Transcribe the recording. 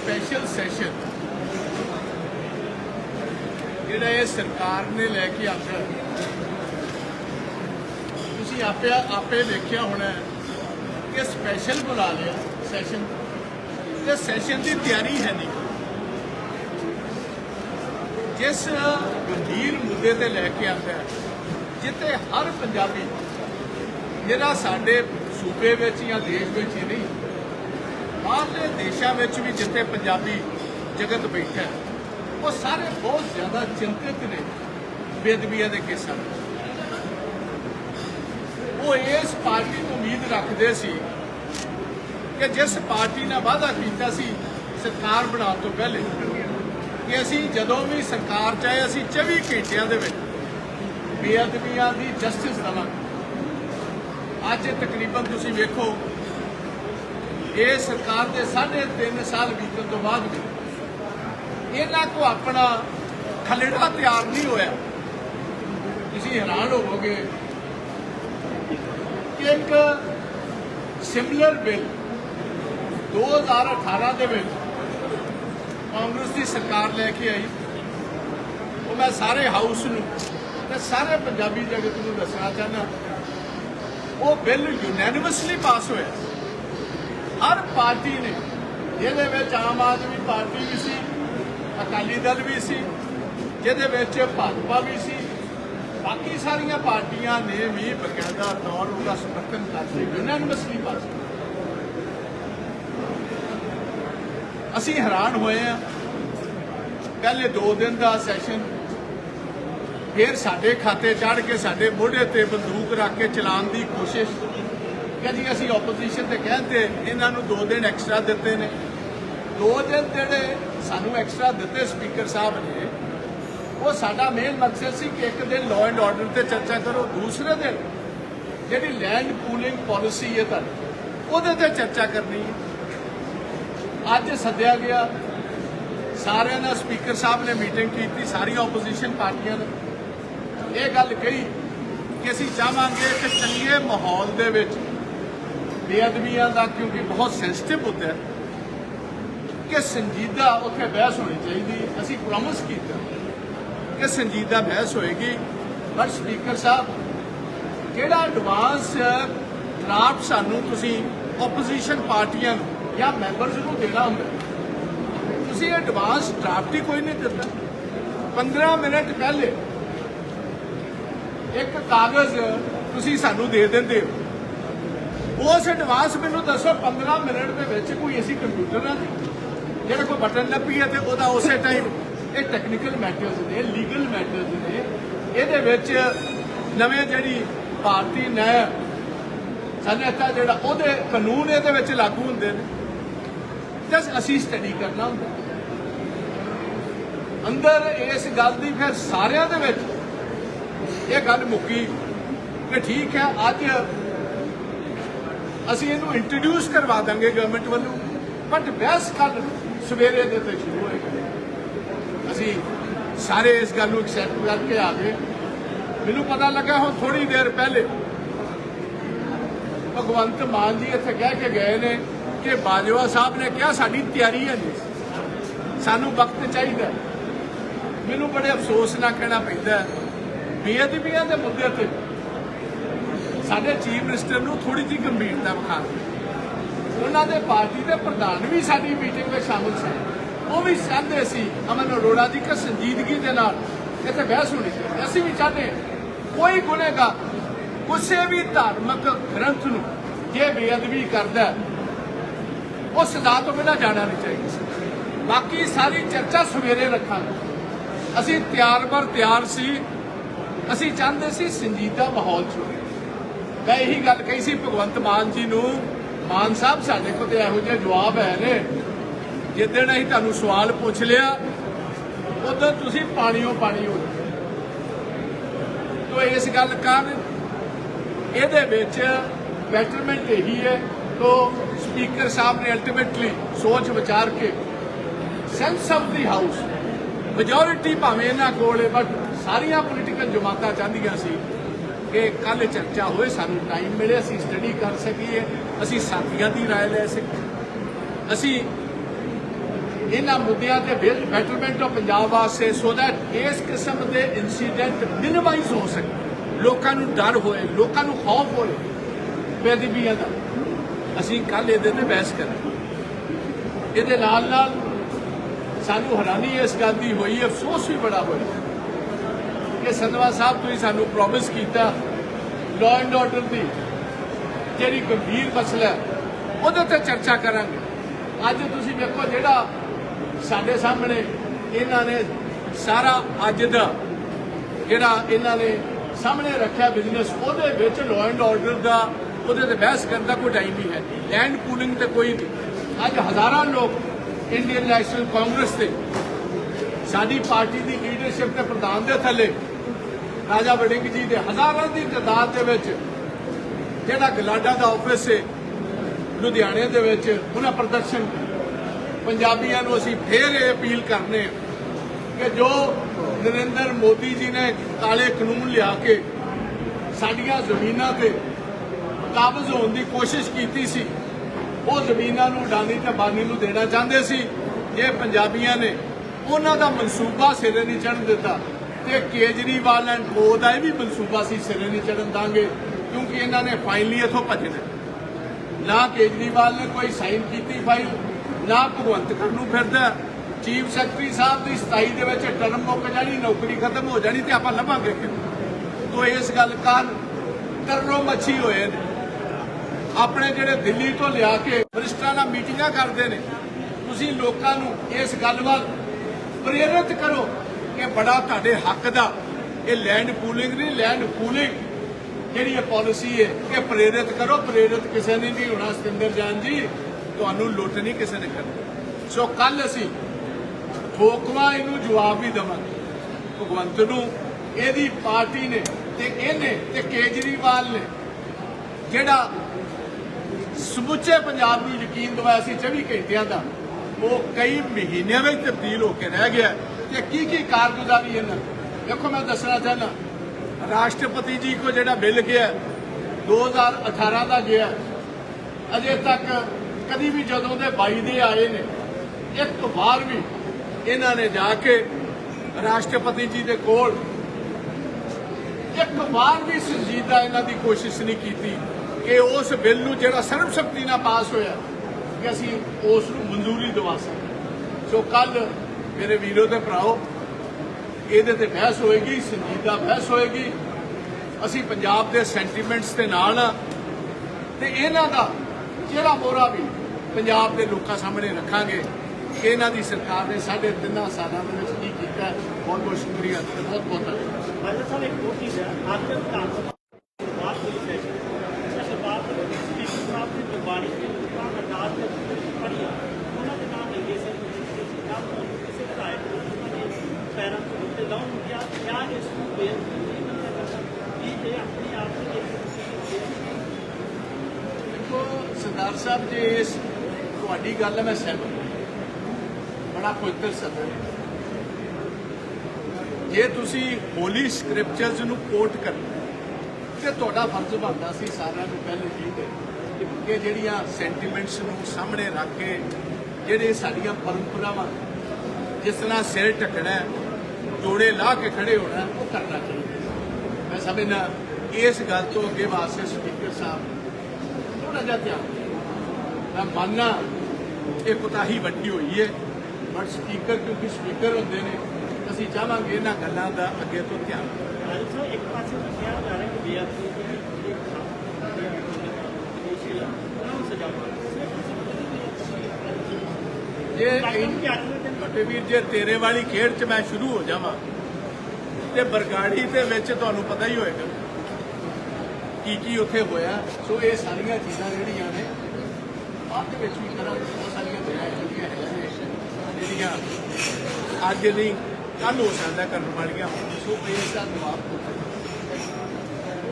Special session ਜਿਹੜਾ ਇਹ ਸਰਕਾਰ ਨੇ ਲੈ ਕੇ ਆਂਦਾ ਤੁਸੀਂ ਆਪੇ ਆਪੇ ਵੇਖਿਆ ਹੋਣਾ ਕਿ ਸਪੈਸ਼ਲ ਬੁਲਾ ਲਿਆ ਸੈਸ਼ਨ ਤੇ। ਸੈਸ਼ਨ ਦੀ ਤਿਆਰੀ ਹੈ ਨਹੀਂ। ਜਿਸ ਗੰਭੀਰ ਮੁੱਦੇ ਤੇ ਲੈ ਕੇ ਆਂਦਾ ਹੈ, ਜਿੱਥੇ ਹਰ ਪੰਜਾਬੀ, ਜਿਹੜਾ ਸਾਡੇ ਸੂਬੇ ਵਿੱਚ ਜਾਂ ਦੇਸ਼ ਵਿੱਚ ਹੀ ਨਹੀਂ ਬਾਹਰਲੇ ਦੇਸ਼ਾਂ ਵਿੱਚ ਵੀ ਜਿੱਥੇ ਪੰਜਾਬੀ ਜਗਤ ਬੈਠਾ ਉਹ ਸਾਰੇ ਬਹੁਤ ਜ਼ਿਆਦਾ ਚਿੰਤਿਤ ਨੇ ਬੇਦਬੀਆਂ ਦੇ ਕੇਸਾਂ ਵਿੱਚ। ਉਹ ਇਸ ਪਾਰਟੀ ਤੋਂ ਉਮੀਦ ਰੱਖਦੇ ਸੀ ਕਿ ਜਿਸ ਪਾਰਟੀ ਨੇ ਵਾਅਦਾ ਕੀਤਾ ਸੀ, ਸਰਕਾਰ ਬਣਾਉਣ ਤੋਂ ਪਹਿਲੇ, ਕਿ ਅਸੀਂ ਜਦੋਂ ਵੀ ਸਰਕਾਰ, ਚਾਹੇ ਅਸੀਂ 24 ਘੰਟਿਆਂ ਦੇ ਵਿੱਚ ਬੇਅਦਬੀਆਂ ਦੀ ਜਸਟਿਸ ਦੇਵਾਂਗੇ। ਅੱਜ ਤਕਰੀਬਨ ਤੁਸੀਂ ਵੇਖੋ ਇਹ ਸਰਕਾਰ ਦੇ ਸਾਢੇ ਤਿੰਨ ਸਾਲ ਬੀਤਣ ਤੋਂ ਬਾਅਦ ਵੀ ਇਹਨਾਂ ਕੋ ਆਪਣਾ ਖਲੜਾ ਤਿਆਰ ਨਹੀਂ ਹੋਇਆ। ਤੁਸੀਂ ਹੈਰਾਨ ਹੋਵੋਗੇ ਕਿ ਇੱਕ ਸਿਮਿਲਰ ਬਿੱਲ 2018 ਦੇ ਵਿੱਚ ਕਾਂਗਰਸ ਦੀ ਸਰਕਾਰ ਲੈ ਕੇ ਆਈ। ਉਹ ਮੈਂ ਸਾਰੇ ਹਾਊਸ ਨੂੰ ਤੇ ਸਾਰੇ ਪੰਜਾਬੀ ਜਗਤ ਨੂੰ ਦੱਸਣਾ ਚਾਹੁੰਦਾ। ਉਹ ਬਿੱਲ ਯੂਨੈਨਿਮਸਲੀ ਪਾਸ ਹੋਇਆ। ਹਰ ਪਾਰਟੀ ਨੇ, ਜਿਹਦੇ ਵਿੱਚ ਆਮ ਆਦਮੀ ਪਾਰਟੀ ਵੀ ਸੀ, ਅਕਾਲੀ ਦਲ ਵੀ ਸੀ, ਜਿਹਦੇ ਵਿੱਚ ਭਾਜਪਾ ਵੀ ਸੀ, ਬਾਕੀ ਸਾਰੀਆਂ ਪਾਰਟੀਆਂ ਨੇ ਵੀ ਬਕਾਇਦਾ ਤੌਰ ਉਹਦਾ ਸਮਰਥਨ ਕਰਕੇ ਯੂਨੈਨਿਮਸਲੀ ਪਾਸ ਅਸੀਂ ਹੈਰਾਨ ਹੋਏ ਆ ਪਹਿਲੇ 2 ਦਿਨ ਦਾ ਸੈਸ਼ਨ ਫਿਰ ਸਾਡੇ ਖਾਤੇ ਚੜ ਕੇ ਸਾਡੇ ਮੋਢੇ ਤੇ ਬੰਦੂਕ ਰੱਖ ਕੇ ਚਲਾਉਣ ਦੀ ਕੋਸ਼ਿਸ਼ ਕਿ ਜੀ, ਅਸੀਂ ਆਪੋਜੀਸ਼ਨ ਤੇ ਕਹਿੰਦੇ ਇਹਨਾਂ ਨੂੰ 2 ਦਿਨ ਐਕਸਟਰਾ ਦਿੱਤੇ ਨੇ। 2 ਦਿਨ ਜਿਹੜੇ ਸਾਨੂੰ ਐਕਸਟਰਾ ਦਿੱਤੇ ਸਪੀਕਰ ਸਾਹਿਬ ਨੇ, ਉਹ ਸਾਡਾ ਮੇਨ ਮਕਸਦ ਸੀ ਕਿ ਇੱਕ ਦਿਨ ਲਾਅ ਐਂਡ ਆਰਡਰ ਤੇ ਚਰਚਾ ਕਰੋ, ਦੂਸਰੇ ਦਿਨ ਜਿਹੜੀ ਲੈਂਡ ਪੂਲਿੰਗ ਪਾਲਿਸੀ ਹੈ ਤਾਂ ਉਹਦੇ ਤੇ ਚਰਚਾ ਕਰਨੀ ਹੈ। ਅੱਜ ਸੱਦਿਆ ਗਿਆ, ਸਾਰਿਆਂ ਨਾਲ ਸਪੀਕਰ ਸਾਹਿਬ ਨੇ ਮੀਟਿੰਗ ਕੀਤੀ ਸਾਰੀਆਂ ਆਪੋਜੀਸ਼ਨ ਪਾਰਟੀਆਂ ਨੇ। ਇਹ ਗੱਲ ਕਹੀ ਕਿ ਅਸੀਂ ਚਾਹਾਂਗੇ ਕਿ ਚੰਗੇ ਮਾਹੌਲ ਦੇ ਵਿੱਚ ਬੇਅਦਬੀਆਂ ਦਾ ਕਿਉਂਕਿ ਬਹੁਤ ਸੈਂਸਿਟਿਵ ਹੁੰਦਾ ਹੈ ਕਿ ਸੰਜੀਦਾ ਉੱਥੇ ਬਹਿਸ ਹੋਣੀ ਚਾਹੀਦੀ। ਅਸੀਂ ਪ੍ਰੋਮਿਸ ਕੀਤਾ ਕਿ ਸੰਜੀਦਾ ਬਹਿਸ ਹੋਏਗੀ। ਪਰ ਸਪੀਕਰ ਸਾਹਿਬ, ਜਿਹੜਾ ਐਡਵਾਂਸ ਡਰਾਫਟ ਸਾਨੂੰ ਤੁਸੀਂ ਆਪੋਜੀਸ਼ਨ ਪਾਰਟੀਆਂ ਨੂੰ ਜਾਂ ਮੈਂਬਰਸ ਨੂੰ ਦੇਣਾ ਹੁੰਦਾ, ਤੁਸੀਂ ਐਡਵਾਂਸ ਡਰਾਫਟ ਹੀ ਕੋਈ ਨਹੀਂ ਦਿੱਤਾ। 15 ਮਿੰਟ ਪਹਿਲੇ ਇੱਕ ਕਾਗਜ਼ ਤੁਸੀਂ ਸਾਨੂੰ ਦੇ ਦਿੰਦੇ ਹੋ। ਉਸ ਐਡਵਾਂਸ ਮੈਨੂੰ ਦੱਸੋ 15 ਮਿੰਟ ਦੇ ਵਿੱਚ ਕੋਈ ਅਸੀਂ ਕੰਪਿਊਟਰ ਨਾਲ ਜਿਹੜਾ ਕੋਈ ਬਟਨ ਲੱਭੀ ਹੈ ਤੇ ਉਹਦਾ ਉਸੇ ਟਾਈਮ ਇਹ ਟੈਕਨੀਕਲ ਮੈਟਰਸ ਨੇ ਲੀਗਲ ਮੈਟਰਸ ਨੇ। ਇਹਦੇ ਵਿੱਚ ਨਵੇਂ ਜਿਹੜੀ ਭਾਰਤੀ ਨਿਆਂ ਸੰਹਿਤਾ ਜਿਹੜਾ ਉਹਦੇ ਕਾਨੂੰਨ ਇਹਦੇ ਵਿੱਚ ਲਾਗੂ ਹੁੰਦੇ ਨੇ। ਜਸ ਅਸੀਂ ਸਟੱਡੀ ਕਰਨਾ ਹੁੰਦਾ। ਅੰਦਰ ਇਸ ਗੱਲ ਦੀ ਫਿਰ ਸਾਰਿਆਂ ਦੇ ਵਿੱਚ ਇਹ ਗੱਲ ਮੁੱਕੀ ਕਿ ਠੀਕ ਹੈ, ਅੱਜ ਅਸੀਂ ਇਹਨੂੰ ਇੰਟਰੋਡਿਊਸ ਕਰਵਾ ਦਾਂਗੇ ਗਵਰਨਮੈਂਟ ਵੱਲੋਂ। ਬਟ ਬਹਿਸ ਕੱਲ ਸਵੇਰੇ ਦੇ ਤੇ ਸ਼ੁਰੂ ਹੋਏਗੀ। ਅਸੀਂ ਸਾਰੇ ਇਸ ਗੱਲ ਨੂੰ ਐਕਸੈਪਟ ਕਰਕੇ ਆ ਗਏ। ਮੈਨੂੰ ਪਤਾ ਲੱਗਾ ਹੁਣ ਥੋੜੀ ਦੇਰ ਪਹਿਲੇ ਭਗਵੰਤ ਮਾਨ ਜੀ ਇੱਥੇ ਕਹਿ ਕੇ ਗਏ ਨੇ ਕਿ ਬਾਜਵਾ ਸਾਹਿਬ ਨੇ ਕਿਹਾ ਸਾਡੀ ਤਿਆਰੀ ਹੈ ਜੀ। ਸਾਨੂੰ ਵਕਤ ਚਾਹੀਦਾ ਮੈਨੂੰ ਬੜੇ ਅਫਸੋਸ ਨਾਲ ਕਹਿਣਾ ਪੈਂਦਾ ਹੈ, ਬੇਅਦਬੀਆਂ ਦੇ ਮੁੱਦੇ ਤੇ ਸਾਡੇ ਚੀਫ ਮਿਨਿਸਟਰ ਨੂੰ ਥੋੜੀ ਜਿਹੀ ਗੰਭੀਰਤਾ ਵਿਖਾ ਉਹਨਾਂ ਦੇ ਪਾਰਟੀ ਦੇ ਪ੍ਰਧਾਨ ਵੀ ਸਾਡੀ ਮੀਟਿੰਗ ਵਿੱਚ ਸ਼ਾਮਲ ਸੀ ਉਹ ਵੀ ਚਾਹੁੰਦੇ ਸੀ, ਅਮਨ ਅਰੋੜਾ ਦੀ ਕਿ ਸੰਜੀਦਗੀ ਦੇ ਨਾਲ ਇੱਥੇ ਬਹਿਸ ਹੋਣੀ ਚਾਹੀਦੀ। ਅਸੀਂ ਵੀ ਚਾਹਦੇ ਕੋਈ ਗੁਨੇਗਾ, ਕਿਸੇ ਵੀ ਧਾਰਮਿਕ ਗ੍ਰੰਥ ਨੂੰ ਜੇ ਬੇਅਦਬੀ ਕਰਦਾ ਉਹ ਸਜ਼ਾ ਤੋਂ ਬਿਨਾਂ ਜਾਣਾ ਨਹੀਂ ਚਾਹੀਦਾ। ਬਾਕੀ ਸਾਰੀ ਚਰਚਾ ਸਵੇਰੇ ਰੱਖਾਂਗੇ। ਅਸੀਂ ਤਿਆਰ ਬਰ ਤਿਆਰ ਸੀ। ਅਸੀਂ ਚਾਹੁੰਦੇ ਸੀ ਸੰਜੀਦਾ ਮਾਹੌਲ ਚ ਮੈਂ ਇਹੀ ਗੱਲ ਕਹੀ ਸੀ, ਭਗਵੰਤ ਮਾਨ ਜੀ ਨੂੰ, ਮਾਨ ਸਾਹਿਬ ਸਾਡੇ ਕੋਲ ਤੇ ਇਹੋ ਜਿਹੇ ਜਵਾਬ ਹੈ ਨੇ। ਜਿੱਦਣ ਅਸੀਂ ਤੁਹਾਨੂੰ ਸਵਾਲ ਪੁੱਛ ਲਿਆ, ਉਦੋਂ ਤੁਸੀਂ ਪਾਣੀਓ ਪਾਣੀ ਹੋ ਗਏ ਤੋ ਇਸ ਗੱਲ ਕਾਰਨ ਇਹਦੇ ਵਿੱਚ ਬੈਟਰਮੈਂਟ ਇਹੀ ਹੈ। ਤੋ ਸਪੀਕਰ ਸਾਹਿਬ ਨੇ ਅਲਟੀਮੇਟਲੀ ਸੋਚ ਵਿਚਾਰ ਕੇ sense of the house majority ਭਾਵੇਂ ਇਹਨਾਂ ਕੋਲ ਬਟ ਸਾਰੀਆਂ ਪੋਲੀਟੀਕਲ ਜਮਾਤਾਂ ਚਾਹੁੰਦੀਆਂ ਸੀ ਕਿ ਕੱਲ ਚਰਚਾ ਹੋਏ ਸਾਨੂੰ ਟਾਈਮ ਮਿਲੇ ਅਸੀਂ ਸਟੱਡੀ ਕਰ ਸਕੀਏ ਅਸੀਂ ਸਾਥੀਆਂ ਦੀ رائے ਲੈ ਸਕੀਏ ਅਸੀਂ ਇਹਨਾਂ ਮੁੱਦਿਆਂ ਤੇ ਬੈਟਰਮੈਂਟ ਆਫ ਪੰਜਾਬ ਵਾਸਤੇ ਸੋ ਦੈਟ ਇਸ ਕਿਸਮ ਦੇ ਇਨਸੀਡੈਂਟ ਮਿਨੀਮਾਈਜ਼ ਹੋ ਸਕੇ ਲੋਕਾਂ ਨੂੰ ਡਰ ਹੋਏ ਲੋਕਾਂ ਨੂੰ ਖੌਫ ਹੋਏ ਬੇਅਦਬੀਆਂ ਦਾ ਅਸੀਂ ਕੱਲ ਇਹਦੇ ਤੇ ਬਹਿਸ ਕਰਾਂਗੇ ਇਹਦੇ ਨਾਲ ਨਾਲ ਸਾਨੂੰ ਹੈਰਾਨੀ ਇਸ ਗੱਲ ਦੀ ਹੋਈ ਅਫਸੋਸ ਵੀ ਬੜਾ ਹੋਇਆ ਕਿ ਸੰਧਵਾ ਸਾਹਿਬ, ਤੁਸੀਂ ਸਾਨੂੰ ਪ੍ਰੋਮਿਸ ਕੀਤਾ ਲਾਅ ਐਂਡ ਆਰਡਰ ਦੀ, ਜਿਹੜੀ ਗੰਭੀਰ ਮਸਲਾ ਹੈ, ਉਹਦੇ ਤੇ ਚਰਚਾ ਕਰਾਂਗੇ। ਅੱਜ ਤੁਸੀਂ ਵੇਖੋ ਜਿਹੜਾ ਸਾਡੇ ਸਾਹਮਣੇ ਇਹਨਾਂ ਨੇ ਸਾਰਾ ਅੱਜ ਦਾ ਜਿਹੜਾ ਇਹਨਾਂ ਨੇ ਸਾਹਮਣੇ ਰੱਖਿਆ ਬਿਜ਼ਨਸ ਉਹਦੇ ਵਿੱਚ ਲਾਅ ਐਂਡ ਆਰਡਰ ਦਾ ਉਹਦੇ ਤੇ ਬਹਿਸ ਕਰਨ ਦਾ ਕੋਈ ਟਾਈਮ ਨਹੀਂ ਹੈ। ਲੈਂਡ ਪੂਲਿੰਗ ਤੇ ਕੋਈ ਨਹੀਂ। ਅੱਜ ਹਜ਼ਾਰਾਂ ਲੋਕ ਇੰਡੀਅਨ ਨੈਸ਼ਨਲ ਕਾਂਗਰਸ ਤੇ ਸਾਡੀ ਪਾਰਟੀ ਦੀ ਲੀਡਰਸ਼ਿਪ ਤੇ ਪ੍ਰਧਾਨ ਦੇ ਥੱਲੇ ਰਾਜਾ ਵੜਿੰਗ ਜੀ ਦੇ ਹਜ਼ਾਰਾਂ ਦੀ ਤਾਦਾਦ ਦੇ ਵਿੱਚ ਜਿਹੜਾ ਗਲਾਡਾ ਦਾ ਆਫਿਸ ਹੈ, ਲੁਧਿਆਣੇ ਦੇ ਵਿੱਚ ਉਹਨਾਂ ਪ੍ਰਦਰਸ਼ਨ ਪੰਜਾਬੀਆਂ ਨੂੰ ਅਸੀਂ ਫੇਰ ਇਹ ਅਪੀਲ ਕਰਨੇ ਹਾਂ ਕਿ ਜੋ ਨਰਿੰਦਰ ਮੋਦੀ ਜੀ ਨੇ ਕਾਲੇ ਕਾਨੂੰਨ ਲਿਆ ਕੇ ਸਾਡੀਆਂ ਜ਼ਮੀਨਾਂ ਤੇ ਕਾਬਜ਼ ਹੋਣ ਦੀ ਕੋਸ਼ਿਸ਼ ਕੀਤੀ ਸੀ, ਉਹ ਜ਼ਮੀਨਾਂ ਨੂੰ ਡਾਨੀ ਤੇ ਬਾਨੀ ਨੂੰ ਦੇਣਾ ਚਾਹੁੰਦੇ ਸੀ। ਜੇ ਪੰਜਾਬੀਆਂ ਨੇ ਉਹਨਾਂ ਦਾ ਮਨਸੂਬਾ ਸਿਰੇ ਨਹੀਂ ਚੜ੍ਹਨ ਦਿੱਤਾ। ਤੇ ਕੇਜਰੀਵਾਲ ਐਂਡ ਕੋ ਦਾ ਇਹ ਵੀ ਮਨਸੂਬਾ ਸੀ ਸਿਰੇ ਨਹੀਂ ਚੜ੍ਹਨ ਦਾਂਗੇ, ਕਿਉਂਕਿ ਇਹਨਾਂ ਨੇ ਫਾਈਨਲੀ ਇਥੋਂ ਭੱਜਣਾ ਨਾ ਕੇਜਰੀਵਾਲ ਨੇ ਕੋਈ ਸਾਈਨ ਕੀਤੀ ਫਾਈਲ ਨਾ ਭਗਵੰਤ ਕਰਨ ਨੂੰ ਫਿਰਦਾ ਚੀਫ ਸੈਕਟਰੀ ਸਾਹਿਬ ਦੀ 27 ਦੇ ਵਿੱਚ ਟਰਮ ਮੁੱਕ ਜਾਣੀ, ਨੌਕਰੀ ਖਤਮ ਹੋ ਜਾਣੀ ਤੇ ਆਪਾਂ ਲੱਭਾਂਗੇ ਕਿਹਨੂੰ ਇਸ ਗੱਲ ਕਾਰਨ ਤਰਨੋਂ ਮੱਛੀ ਹੋਏ ਨੇ। ਆਪਣੇ ਜਿਹੜੇ ਦਿੱਲੀ ਤੋਂ ਲਿਆ ਕੇ ਵਰਿਸ਼ਟਾਂ ਨਾਲ ਮੀਟਿੰਗਾਂ ਕਰਦੇ ਨੇ, ਤੁਸੀਂ ਲੋਕਾਂ ਨੂੰ ਇਸ ਗੱਲ ਵੱਲ ਪ੍ਰੇਰਿਤ ਕਰੋ। ਕਿ ਬੜਾ ਤੁਹਾਡੇ ਹੱਕ ਦਾ। ਇਹ ਲੈਂਡ ਪੂਲਿੰਗ ਨਹੀਂ ਲੈਂਡ ਪੂਲਿੰਗ ਜਿਹੜੀ ਇਹ ਪਾਲਿਸੀ ਹੈ, ਇਹ ਪ੍ਰੇਰਿਤ ਕਰੋ। ਪ੍ਰੇਰਿਤ ਕਿਸੇ ਨੇ ਨਹੀਂ ਹੋਣਾ, ਸਤਿੰਦਰ ਜਾਨ ਜੀ, ਤੁਹਾਨੂੰ ਲੁੱਟ ਨਹੀਂ ਕਿਸੇ ਨੇ ਕਰਨੀ। ਸੋ ਕੱਲ ਅਸੀਂ ਠੋਕਵਾ ਇਹਨੂੰ ਜਵਾਬ ਵੀ ਦੇਵਾਂਗੇ। ਭਗਵੰਤ ਨੂੰ, ਇਹਦੀ ਪਾਰਟੀ ਨੇ ਤੇ ਇਹਨੇ ਤੇ ਕੇਜਰੀਵਾਲ ਨੇ, ਜਿਹੜਾ ਸਮੁੱਚੇ ਪੰਜਾਬ ਨੂੰ ਯਕੀਨ ਦਿਵਾਇਆ ਸੀ 24 ਘੰਟਿਆਂ ਦਾ, ਉਹ ਕਈ ਮਹੀਨਿਆਂ ਵਿੱਚ ਤਬਦੀਲ ਹੋ ਕੇ ਰਹਿ ਗਿਆ। ਕਿ ਕੀ ਕੀ ਕਾਰਗੁਜ਼ਾਰੀ ਇਹਨਾਂ ਦੇਖੋ, ਮੈਂ ਦੱਸਣਾ ਚਾਹਨਾ ਰਾਸ਼ਟਰਪਤੀ ਜੀ ਕੋ ਜਿਹੜਾ ਬਿੱਲ ਗਿਆ 2018 ਦਾ ਗਿਆ, ਅਜੇ ਤੱਕ ਕਦੀ ਵੀ ਜਦੋਂ ਦੇ 22 ਦੇ ਆਏ ਨੇ, ਇੱਕ ਵਾਰ ਵੀ ਇਹਨਾਂ ਨੇ ਜਾ ਕੇ ਰਾਸ਼ਟਰਪਤੀ ਜੀ ਦੇ ਕੋਲ ਇੱਕ ਵਾਰ ਵੀ ਸੰਜੀਦਾ ਇਹਨਾਂ ਦੀ ਕੋਸ਼ਿਸ਼ ਨਹੀਂ ਕੀਤੀ ਕਿ ਉਸ ਬਿੱਲ ਨੂੰ ਜਿਹੜਾ ਸਰਬਸੰਮਤੀ ਨਾਲ ਪਾਸ ਹੋਇਆ, ਕਿ ਅਸੀਂ ਉਸ ਨੂੰ ਮਨਜ਼ੂਰੀ ਦਿਵਾ ਸਕੀਏ। ਸੋ ਕੱਲ ਮੇਰੇ ਵੀਰੋ ਤੇ ਭਰਾਓ, ਇਹਦੇ ਤੇ ਬਹਿਸ ਹੋਏਗੀ ਸੰਜੀਦਾ ਬਹਿਸ ਹੋਏਗੀ। ਅਸੀਂ ਪੰਜਾਬ ਦੇ ਸੈਂਟੀਮੈਂਟਸ ਦੇ ਨਾਲ ਤੇ ਇਹਨਾਂ ਦਾ ਚਿਹਰਾ ਮੋਰਾ ਵੀ ਪੰਜਾਬ ਦੇ ਲੋਕਾਂ ਸਾਹਮਣੇ ਰੱਖਾਂਗੇ। ਕਿ ਇਹਨਾਂ ਦੀ ਸਰਕਾਰ ਨੇ ਸਾਢੇ ਤਿੰਨਾਂ ਸਾਲਾਂ ਦੇ ਵਿੱਚ ਕੀ ਕੀਤਾ, ਬਹੁਤ ਬਹੁਤ ਸ਼ੁਕਰੀਆ ਤੇ ਬਹੁਤ ਬਹੁਤ ਧੰਨਵਾਦ। ਭਾਈ ਸਾਹਿਬ, ਇੱਕ ਹੋਰ ਚੀਜ਼ ਹੈ ਅੱਜ ਦੇ ਵਿਧਾਨ ਸਭਾ ਬਾਅਦ ਹੋਈ ਸੈਸ਼ਨ ਉਸ ਦੇ ਸਪੀਕਰ ਸਾਹਿਬ ਦੀ ਜ਼ੁਬਾਨੀ ਤੇ ਲੋਕਾਂ ਅਰਦਾਸ ਦੇ ਪੜੀ ਉਹਨਾਂ ਦੇ ਨਾਮ ਲੱਗੇ ਸੀ ਕਿ ਆਪ ਨੂੰ ਕਿਸੇ ਵਿਧਾਇਕ ਨੂੰ ਉਹਨਾਂ ਦੇ ਪੈਰਾਂ ਤੋਂ ਉੱਤੇ ਲਾਉਣ ਨੂੰ ਕਿਹਾ ਕਿਆ ਇਸ ਨੂੰ ਬੇਨਤੀ ਨਹੀਂ ਕਰਦਾ ਕਿ ਇਹ ਆਪਣੀ ਆਪ ਨੂੰ ਇੱਕ ਦੇਖੋ ਸਰਦਾਰ ਸਾਹਿਬ ਜੀ, ਇਸ ਤੁਹਾਡੀ ਗੱਲ ਮੈਂ ਸਹਿਮਤ ਬੜਾ ਪਵਿੱਤਰ ਸਬਰ ਜੇ ਤੁਸੀਂ ਹੋਲੀ ਸਕ੍ਰਿਪਚਰਸ ਨੂੰ ਕੋਟ ਕਰਨਾ ਤੇ ਤੁਹਾਡਾ ਫਰਜ਼ ਬਣਦਾ ਸੀ ਸਾਰਿਆਂ ਨੂੰ ਪਹਿਲੇ ਠੀਕ ਹੈ ਕਿ ਜਿਹੜੀਆਂ ਸੈਂਟੀਮੈਂਟਸ ਨੂੰ ਸਾਹਮਣੇ ਰੱਖ ਕੇ ਜਿਹੜੇ ਸਾਡੀਆਂ ਪਰੰਪਰਾਵਾਂ ਜਿਸ ਤਰ੍ਹਾਂ ਸਿਰ ਢੱਕਣਾ ਜੋੜੇ ਲਾ ਕੇ ਖੜੇ ਹੋਣਾ ਉਹ ਕਰਨਾ ਚਾਹੀਦਾ ਮੈਂ ਸਮਝਦਾ ਇਸ ਗੱਲ ਤੋਂ ਅੱਗੇ ਵਾਸਤੇ ਸਪੀਕਰ ਸਾਹਿਬ ਥੋੜਾ ਜਿਹਾ ਧਿਆਨ ਮੈਂ ਮੰਨਣਾ ਇਹ ਕੁਤਾਹੀ ਵੱਡੀ ਹੋਈ ਹੈ ਬਟ ਸਪੀਕਰ ਕਿਉਂਕਿ ਸਪੀਕਰ ਹੁੰਦੇ ਨੇ ਅਸੀਂ ਚਾਹਾਂਗੇ ਇਹਨਾਂ ਗੱਲਾਂ ਦਾ ਅੱਗੇ ਤੋਂ ਧਿਆਨ ਇੱਕ ਪਾਸੇ ਕਿਹਾ ਜਾ ਰਿਹਾ ਕਿ ਬੇਅਦਬੀ ਦੀ ਸਜ਼ਾ ਜੇ ਵੱਡੇ ਵੀਰ ਜੇ, ਤੇਰੇ ਵਾਲੀ ਖੇਡ 'ਚ ਮੈਂ ਸ਼ੁਰੂ ਹੋ ਜਾਵਾਂ ਤੇ ਬਰਗਾੜੀ ਦੇ ਵਿੱਚ ਤੁਹਾਨੂੰ ਪਤਾ ਹੀ ਹੋਏਗਾ ਕੀ ਕੀ ਉੱਥੇ ਹੋਇਆ। ਸੋ ਇਹ ਸਾਰੀਆਂ ਚੀਜ਼ਾਂ ਜਿਹੜੀਆਂ ਨੇ ਬਾਅਦ ਵਿੱਚ ਵੀ ਕਰਾਂਗੇ। ਬਹੁਤ ਸਾਰੀਆਂ ਗੱਲਾਂ ਜਿਹੜੀਆਂ ਹੈਗੀਆਂ ਨੇ। ਜਿਹੜੀਆਂ ਅੱਜ ਨਹੀਂ ਕੱਲ ਹੋ ਸਕਦਾ ਕਰਨ ਵਾਲੀਆਂ ਸੋ ਇਸ ਦਾ ਜਵਾਬ